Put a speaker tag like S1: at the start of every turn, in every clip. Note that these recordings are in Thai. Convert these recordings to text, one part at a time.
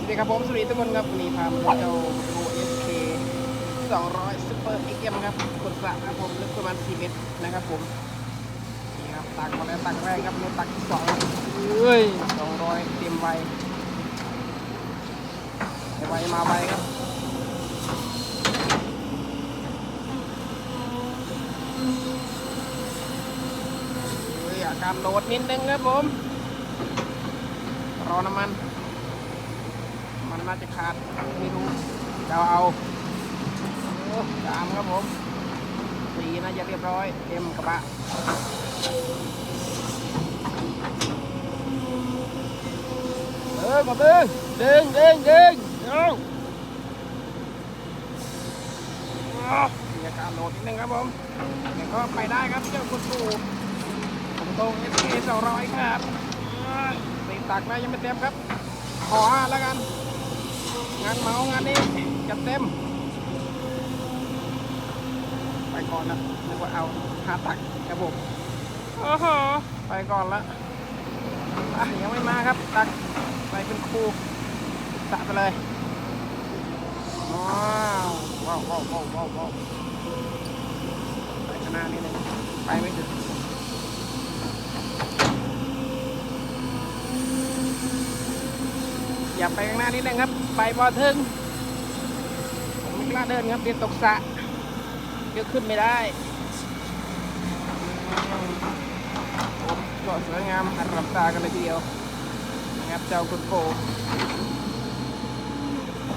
S1: สวัสดีครับผมสวัสดีทุกคนครับวันนี้พามาดูเจ้าโอเอสเค200ซูเปอร์เอ็กเอ็มครับขนสระครับผมลึกประมาณ 4 เมตรนะครับผมนี่ครับตักมาแล้วตักแรกครับนี่ตักที่สองเอ้ย200 เต็มใบไวมาไวครับเฮ้ยอาการโหลดนิดนึงครับผมรอน้ำมัน มันน่าจะขาดไม่รู้จะเอาโอ้จามครับผมสีน่าจะเรียบร้อยเต็มกระบะเออมาดึงดึงเดึงเดึงเอาเอามีอาการโหลดนิดนึงครับผมแต่ก็ไปได้ครับเจ้าคุณปู่ผมตรงเอสเคสองร้อยครับตีตักได้ยังไม่เต็มครับ ขอห้าแล้วกัน งานเมางานนี้จัดเต็ม ไปก่อนนะนึกว่าเอาห้าตักครับผมโอ้โหไปก่อนละอะยังไม่มาครับตักไปเป็นครูสะไปเลยว้าวว้าวว้าวว้าวว้าวว้าวไปข้างหน้านิดนึงไปไม่ถึง อย่าไปข้างหน้านิดนึงครับ ไปบอถึงผมไม่กล้าเดินครับเดี๋ยวตกสะเดี๋ยวขึ้นไม่ได้ผมก็สวยงามหันรับตากันเลยทีเดียวนะครับเจ้าคุณโก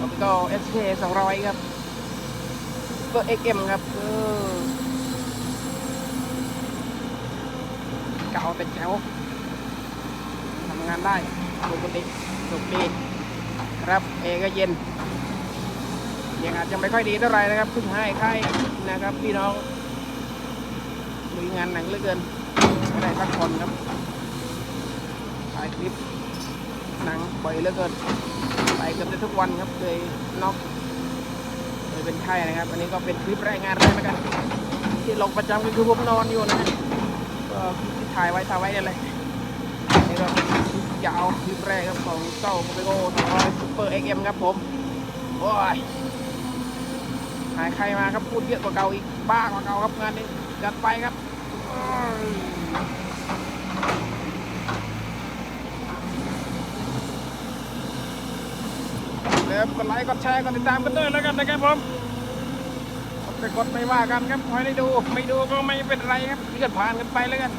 S1: ผมก็ SK 200 ครับก็ XM ครับเออเก่าแต่แจ๋วทำงานได้ปกติสุขดี ครับเอก็เย็นยังอาจจะไม่ค่อยดีเท่าไหร่นะครับเพิ่งให้ค่ายนะครับ พี่น้องลุยงานหนังเหลือเกินไม่ได้พักผ่อนครับถ่ายคลิปหนังบ่อยเหลือเกินไปเกือบจะทุกวันครับเลยน็อกเลยเป็นไข้นะครับ อันนี้ก็เป็นคลิปรายงานแรกแล้วกัน ที่ลงประจำก็คือผมนอนอยู่นะก็ถ่ายไว้ถ่ายไว้นี่แหละนี่ก็เป็นคลิป ยาวคลิปแรกครับของเจ้าโมเบโก้200ซูเปอร์เอ็กเอ็มครับผมโอ้ยหายใครมาครับพูดเยอะกว่าเก่าอีกบ้ากว่าเก่าครับงานนี้จัดไปครับแล้วกดไลค์กดแชร์กดติดตามกันด้วยแล้วกันนะครับผมกดไปกดไม่ว่ากันครับขอให้ได้ดูไม่ดูก็ไม่เป็นไรครับเลื่อนผ่านกันไปแล้วกัน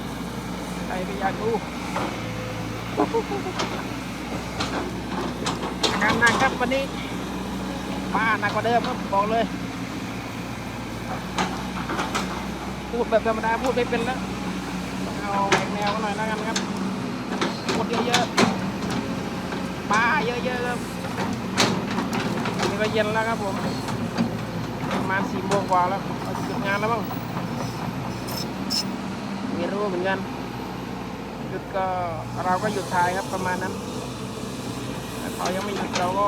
S1: ใครที่อยากดู อาการหนักครับวันนี้มาหนักกว่าเดิมครับบอกเลย พูดแบบธรรมดาพูดไม่เป็นแล้วต้องเอาแหวกแนวกันหน่อยแล้วกันครับพูดเยอะๆปลาเยอะๆครับนี่ก็เย็นแล้วครับผมประมาณสี่โมงกว่าแล้วหยุดงานแล้วบ้างไม่รู้เหมือนกัน หยุดก็เราก็หยุดถ่ายครับประมาณนั้นแต่เขายังไม่หยุดเราก็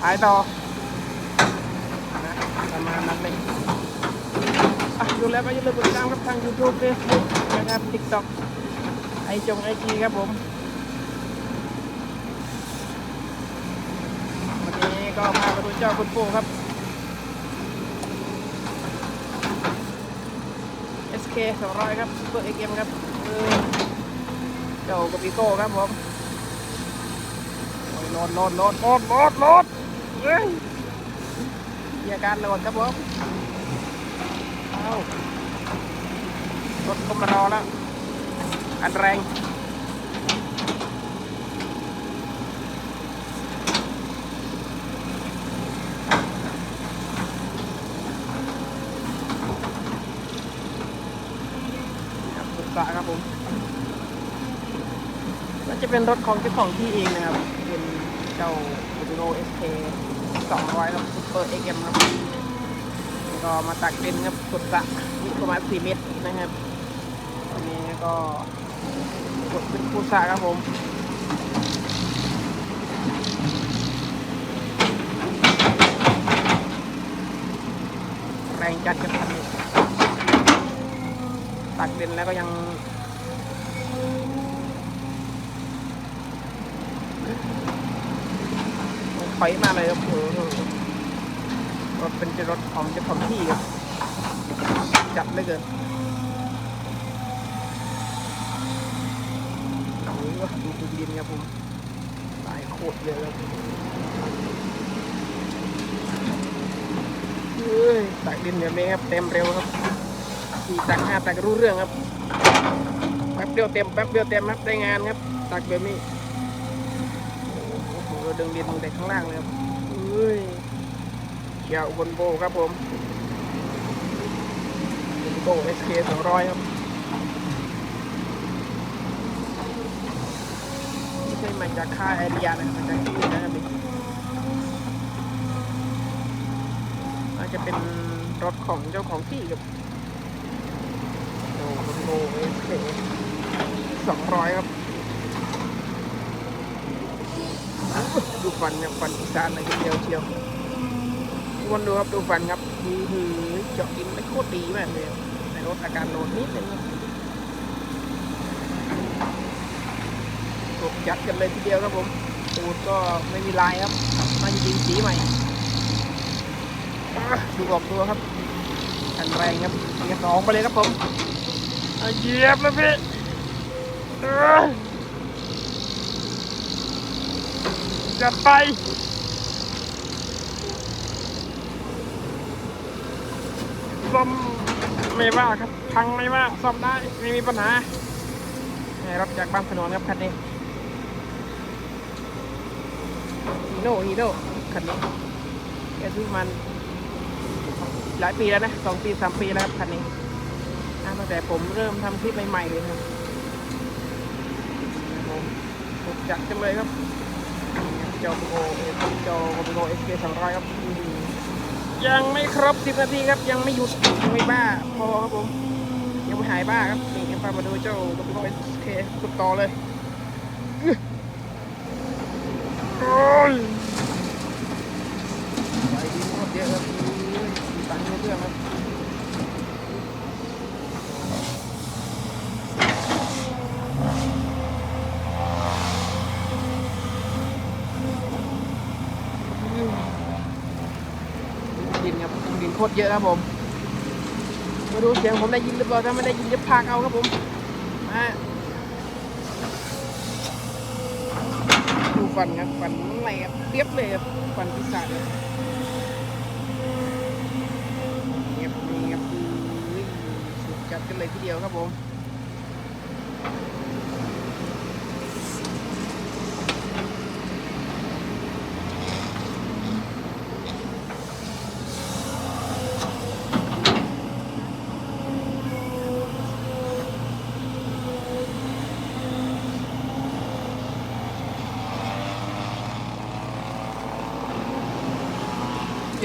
S1: ถ่ายต่อนะประมาณนั้นเลยอะดูแล้วก็อย่าลืมกดติดตามครับทาง YouTube Facebook นะครับ TikTok ไอจงไอจีครับผมวันนี้ก็พามาดูเจ้าคุณปู่ครับ SK 200 ครับ Super XM ครับเออเจ้ากบิโก้ครับผมโอ้ยโหลดโหลดโหลดโหลดโหลดโหลดเฮ้ยมีอาการโหลดครับผมเอารถก็มารอแล้วอันแรง ครับรถกระครับผมน่า จะเป็นรถของเจ้าของที่เองนะครับ เป็นเจ้า v i o SK 200ครับ Super XM ครับแล้วก็มาตักเป็นครับสุดสระนี่ประมาณ4เมตรนะครับอันนี้ก็กดเป็นคูสระครับผมแรงจัดกันทันตักเด่นแล้วก็ยัง ถอยมาเลยครับโอ้โหรถเป็นรถของเจ้าของที่ครับจัดเหลยเกินโอ้โหดูดูดินครับผมตายโคตรเยอะครับเฮ้ยตักดินแบบนี้ครับเต็มเร็วครับขี่ตักห้าตักรู้เรื่องครับแป๊บเดียวเต็มแป๊บเดียวเต็มครับได้งานครับตักแบบนี้ โอ้โหดึงดินลงแต่ข้างล่างเลยครับเฮ้ยเขียวบนโบครับผมโบนโบ SK สองร้อยครับไม่ใช่มาจากค่ายไอเดียนะครับมาจากที่อื่นนะครับนี่อาจจะเป็นรถของเจ้าของที่ครับโอ้บนโบ SK สองร้อยครับ ดูฟันนี่ยฟันอีสานเลยทีเดียวเชียวทุกคนดูครับดูฟันครับฮือฮือเจาะดินไม่โคตรดีมากเลยในรถอาการโดนนิดนึงครับกยัดกันเลยทีเดียวครับผมตูดก็ไม่มีลายครับมาจริงๆสีใหม่ดูออกตัวครับแข็งแรงครับเกียร์สองไปเลยครับผมเอาเหยียบเลยพี่เออ จัดไปซ่อมไม่ว่าครับพังไม่ว่าซ่อมได้ไม่มีปัญหาให้รับจากบ้านถนนครับคันนี้ฮีโน่ฮีโน่คันนี้แกซื้อมันหลายปีแล้วนะสองปีสามปีแล้วครับคันนี้ตั้งแต่ผมเริ่มทำคลิปใหม่ๆเลยครับผมจัดจังเลยครับ จอโบเอจอโบเอสเคสองร้อยครับยังไม่ครบสิบนาทีครับยังไม่หยุดยังไม่บ้าพอครับผมยังไม่หายบ้าครับนี่ครับพามาดูเจ้าโบเอสเคสุดต่อเลยโอ้ยไปดีโคตรเยอะครับอื้อมีตังค์เรื่องครับ ดินครับดิน โคตรเยอะครับผม มาดูเสียงผมได้ยินหรือเปล่า ถ้าไม่ได้ยินจะพากเอาครับผม มาดูฟันครับฟันอะไรครับเปียบเลยครับฟันพิศาจเลยเงียบเงียบสุดจัดกันเลยทีเดียวครับผม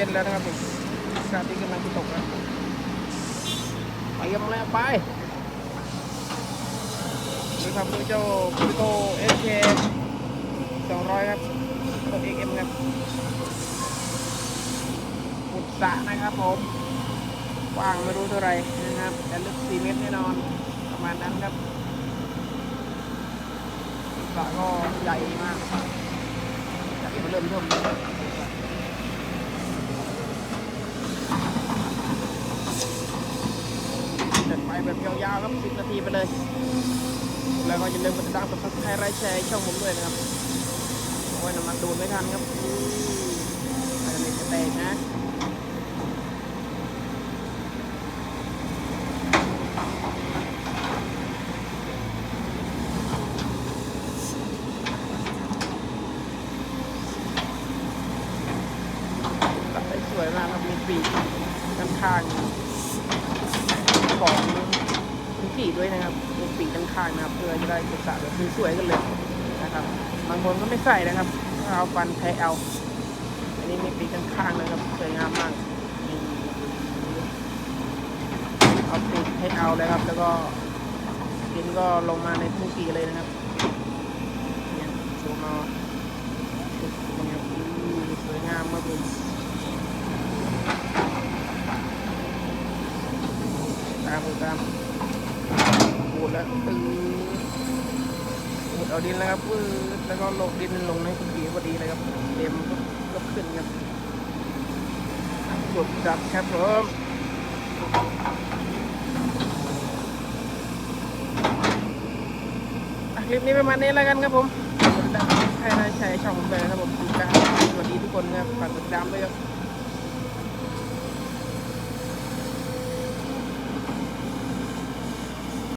S1: ย็นแล้วนะครับผมอากาศที่กำลังจะตกแล้วไปกันแล้วไปดูครับเจ้าพิโตเอสเคสองร้อยครับตัวเอ็มครับอุดสระนะครับผมกว้างไม่รู้เท่าไหร่นะครับแต่ลึกสี่เมตรแน่นอน ประมาณนั้นครับสระก็ใหญ่มากใหญ่เริ่มเทิมเลย เดินไปแบบ ยาวๆครับ10นาทีไปเลย แล้วก็อย่าลืมกดติดตามกด subscribe ไลค์แชร์ช่องผมด้วยนะครับโอ้ยน้ำมันดูดไม่ทันครับอาจจะเล็กจะแตกนะ ตัดได้สวยมากครับมีปีกด้านข้างของพื้นที่ด้วยนะครับมีปีกด้านข้างนะครับ เพื่อจะได้ศึกษาแบบสวยๆกันเลยนะครับบางคนก็ไม่ใส่นะครับเอาฟันแทะเอาอันนี้มีปีกด้านข้างนะครับสวยงามมากเอาปีกให้เอาเลยครับ แล้วก็ดินก็ลงมาในพื้นที่เลยนะครับเนี่ยสูงเอาเนี่ยอู้สวยงามมากเลยตามตามปูดแล้วตึง เอาดินแล้วครับวืดแล้วก็ลงดินลงในคุณผีพอดีเลยครับเต็มก็ขึ้นครับกดจับครับผมคลิปนี้ประมาณนี้แล้วกันครับผมกดติดตามให้นายชัยช่องผมเลยนะครับผมติดามสวัสดีทุกคนครับฝากติดตามด้วยครับ